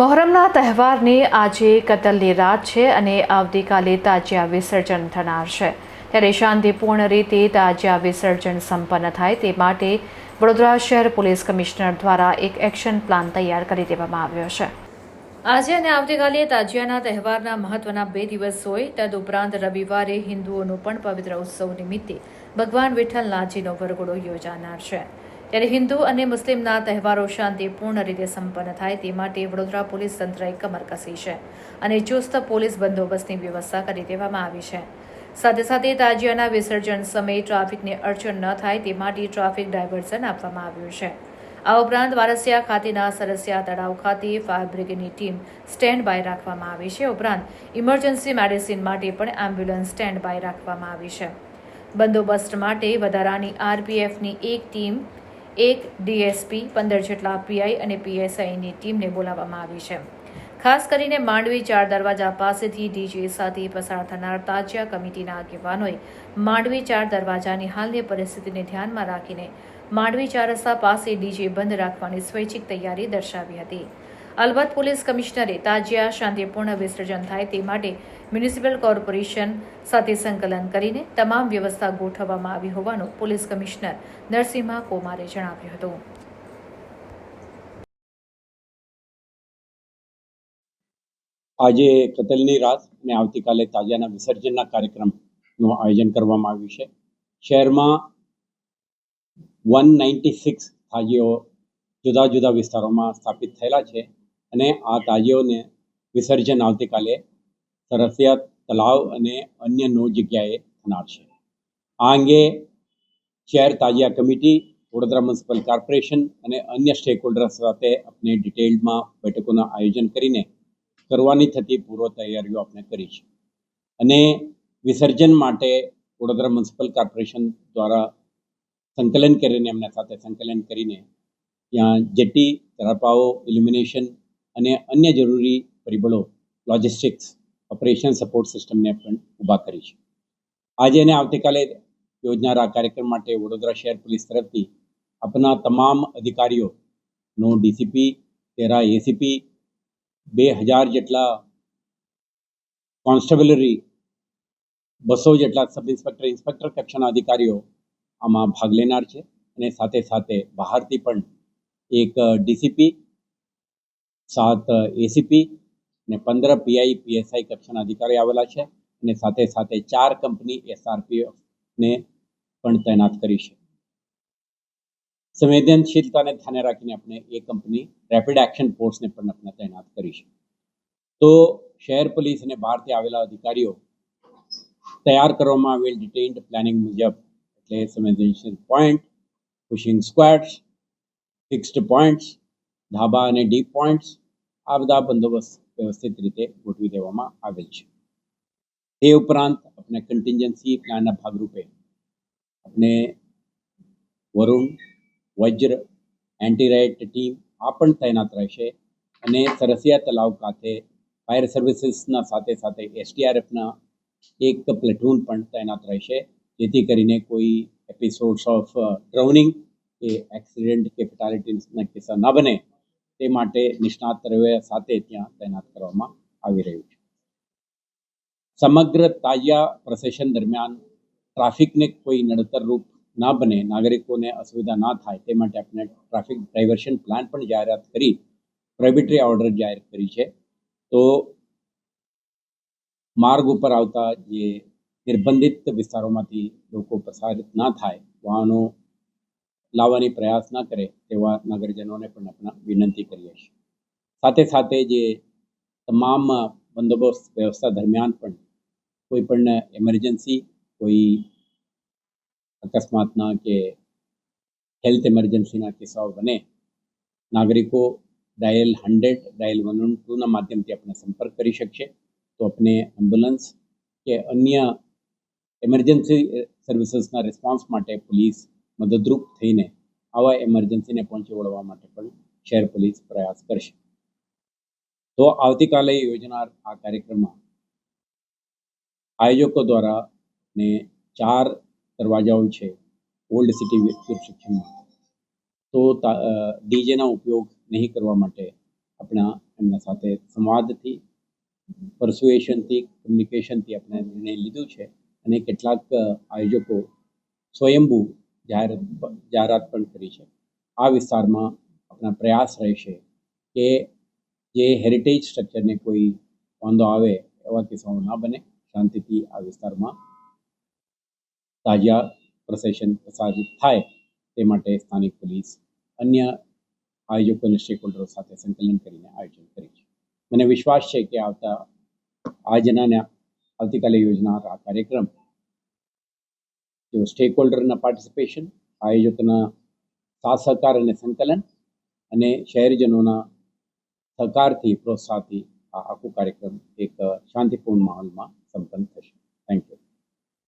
મોહરમના તહેવારની આજે કતલની રાત છે અને આવતીકાલે તાજિયા વિસર્જન થનાર છે. ત્યારે શાંતિપૂર્ણ રીતે તાજિયા વિસર્જન સંપન્ન થાય તે માટે વડોદરા શહેર પોલીસ કમિશનર દ્વારા એક એક્શન પ્લાન તૈયાર કરી દેવામાં આવ્યો છે. આજે અને આવતીકાલે તાજિયાના તહેવારના મહત્વના બે દિવસ હોય તદુપરાંત રવિવારે હિન્દુઓનો પણ પવિત્ર ઉત્સવ નિમિત્તે ભગવાન વિઠ્ઠલનાથજીનો વરઘોડો યોજાનાર છે. ત્યારે હિન્દુ અને મુસ્લિમના તહેવારો શાંતિપૂર્ણ રીતે સંપન્ન થાય તે માટે વડોદરા પોલીસ તંત્રએ કમર કસી છે અને ચુસ્ત પોલીસ બંદોબસ્તની વ્યવસ્થા કરી દેવામાં આવી છે. સાથે સાથે તાજિયાના વિસર્જન સમયે ટ્રાફિકને અડચણ ન થાય તે માટે ટ્રાફિક ડાયવર્ઝન આપવામાં આવ્યું છે. આ ઉપરાંત વારસિયા ખાતેના સરસિયા તળાવ ખાતે ફાયર બ્રિગેડની ટીમ સ્ટેન્ડ બાય રાખવામાં આવી છે. ઉપરાંત ઇમરજન્સી મેડિસિન માટે પણ એમ્બ્યુલન્સ સ્ટેન્ડ બાય રાખવામાં આવી છે. બંદોબસ્ત માટે વધારાની આરપીએફની એક ટીમ એક ડીએસપી, પંદર જેટલા પીઆઈ અને પીએસઆઈની ટીમને બોલાવવામાં આવી છે. ખાસ કરીને માંડવી ચાર દરવાજા પાસેથી ડીજે સાથે પસાર થનાર તાજિયા કમિટીના આગેવાનોએ માંડવી ચાર દરવાજાની હાલની પરિસ્થિતિને ધ્યાનમાં રાખીને માંડવી ચાર રસ્તા પાસે ડીજે બંધ રાખવાની સ્વૈચ્છિક તૈયારી દર્શાવી હતી. અલબત્ત પોલીસ કમિશનરે તાજિયા શાંતિપૂર્ણ વિસર્જન થાય તે માટે મ્યુનિસિપલ કોર્પોરેશન સાથે સંકલન કરીને તમામ વ્યવસ્થા ગોઠવવામાં આવી હોવાનું પોલીસ કમિશનર નરસિંહા કોમારે જણાવ્યું હતું. આજે કતલની રાત અને આવતીકાલે તાજાના વિસર્જનના કાર્યક્રમનું આયોજન કરવામાં આવ્યું છે. શહેરમાં વન નાઇન્ટી સિક્સ તાજીઓ જુદા જુદા વિસ્તારોમાં સ્થાપિત થયેલા છે. અને આ તાજીઓને વિસર્જન આવતીકાલે સરસિયા તલાવ અને અન્ય નવ જગ્યાએ થનાર છે. આ અંગે શહેર tazia committee, Vadodara municipal corporation અને અન્ય સ્ટેક સાથે આપણે ડિટેલમાં બેઠકોનું આયોજન કરીને કરવાની થતી પૂર્વ તૈયારીઓ આપણે કરી છે. અને વિસર્જન માટે વડોદરા મ્યુનિસિપલ કોર્પોરેશન દ્વારા સંકલન કરીને એમના સાથે સંકલન કરીને ત્યાં જેટી તરાપાઓ ઇલ્યુમિનેશન અને અન્ય જરૂરી પરિબળો લોજિસ્ટિક્સ ઓપરેશન સપોર્ટ સિસ્ટમને પણ ઊભા કરી છે. આજે અને આવતીકાલે યોજનારા કાર્યક્રમ માટે વડોદરા શહેર પોલીસ તરફથી આપના તમામ અધિકારીઓનો ડીસીપી તેરા એસીપી, બે હજાર જેટલા કોન્સ્ટેબલરી, બસો જેટલા સબ ઇન્સ્પેક્ટર ઇન્સ્પેક્ટર કક્ષાના અધિકારીઓ આમાં ભાગ લેનાર છે અને સાથે સાથે બહારથી પણ એક ડીસીપી સાત એસીપી અને પંદર પીઆઈ પીએસઆઈ કક્ષાના અધિકારી આવેલા છે અને સાથે સાથે ચાર કંપની એસઆરપીએફને પણ તૈનાત કરી છે. સંવેદનશીલતાને ધ્યાને રાખીને આપણે એ કંપની રેપિડ એક્શન ફોર્સને પણ આપણે તૈનાત કરી છે. તો શહેર પોલીસ અને બહારથી આવેલા અધિકારીઓ તૈયાર કરવામાં આવેલ ડિટેઇન્ડ પ્લાનિંગ મુજબ એટલે સંવેદનશીલ point pushing squads fixed points ધાબા અને ડીપ પોઈન્ટ્સ આ બધા બંદોબસ્ત વ્યવસ્થિત રીતે ગોઠવી દેવામાં આવેલ છે. તે ઉપરાંત આપણે કન્ટિન્જન્સી પ્લાનના ભાગરૂપે આપણે Varun, Vajra anti riot team આ પણ તૈનાત રહેશે અને સરસિયા તલાવ ખાતે ફાયર સર્વિસીસના સાથે સાથે એસટીઆરએફના એક પ્લેટૂન પણ તૈનાત રહેશે. જેથી કરીને કોઈ એપિસોડ્સ ઓફ ડ્રાઉનિંગ કે એક્સિડન્ટ કે ફેટાલિટીના કિસ્સા ન બને. તે માટે નિષ્ણાત સાથે ત્યાં તૈનાત કરવામાં આવી રહ્યું છે. સમગ્ર તાજિયા પ્રોસેશન દરમિયાન ટ્રાફિકને કોઈ નડતરરૂપ ના બને, નાગરિકોને અસુવિધા ના થાય તે માટે આપણે ટ્રાફિક ડાયવર્શન પ્લાન પણ જાહેરાત કરી, પ્રોહિબિટરી ઓર્ડર જાહેર કરી છે. તો માર્ગ ઉપર આવતા જે નિર્બંધિત વિસ્તારોમાંથી લોકો પ્રસારિત ના થાય, વાહનો લાવવાની પ્રયાસ ના કરે તેવા નગરજનોને પણ આપણે વિનંતી કરીએ છીએ. સાથે સાથે જે તમામ બંદોબસ્ત વ્યવસ્થા દરમિયાન પણ કોઈ પણ એમરજન્સી કોઈ અકસ્માતના કે હેલ્થ ઇમરજન્સીના કિસ્સાઓ બને, નાગરિકો dial hundred dial one one ટુના માધ્યમથી આપણે સંપર્ક કરી શકશે તો આપણે એમ્બ્યુલન્સ કે અન્ય ઇમરજન્સી સર્વિસીસના રિસ્પોન્સ માટે પોલીસ મદદરૂપ થઈને આવા એમરજન્સીને પહોંચી વળવા માટે પણ શહેર પોલીસ પ્રયાસ કરશે. તો આવતીકાલે યોજનાર આ કાર્યક્રમમાં આયોજકો દ્વારા ને ચાર દરવાજાઓ છે ઓલ્ડ સિટી સેક્શનમાં તો ડીજેના ઉપયોગ નહીં કરવા માટે આપણા એમના સાથે સંવાદથી પરસ્યુએશનથી કમ્યુનિકેશનથી આપણે નિર્ણય લીધું છે અને કેટલાક આયોજકો સ્વયંભૂ જાહેરાત જાહેરાત પણ કરી છે. આ વિસ્તારમાં આપણા પ્રયાસ રહેશે કે જે હેરિટેજ સ્ટ્રક્ચરને કોઈ વાંધો આવે એવા કિસ્સાઓ ના બને. શાંતિથી આ વિસ્તારમાં તાજા પ્રસેશન પ્રસારિત થાય તે માટે સ્થાનિક પોલીસ અન્ય આયોજકો અને સ્ટેક હોલ્ડરો સાથે સંકલન કરીને આયોજન કરી છે. મને વિશ્વાસ છે કે આવતા આજના આવતીકાલે યોજનાર આ કાર્યક્રમ જો સ્ટેક હોલ્ડરના પાર્ટિસિપેશન આયોજકોના સાથ સહકાર અને સંકલન અને શહેરજનોના સહકારથી પ્રોત્સાહથી આ આખું કાર્યક્રમ એક શાંતિપૂર્ણ માહોલમાં સંપન્ન થશે. Thank you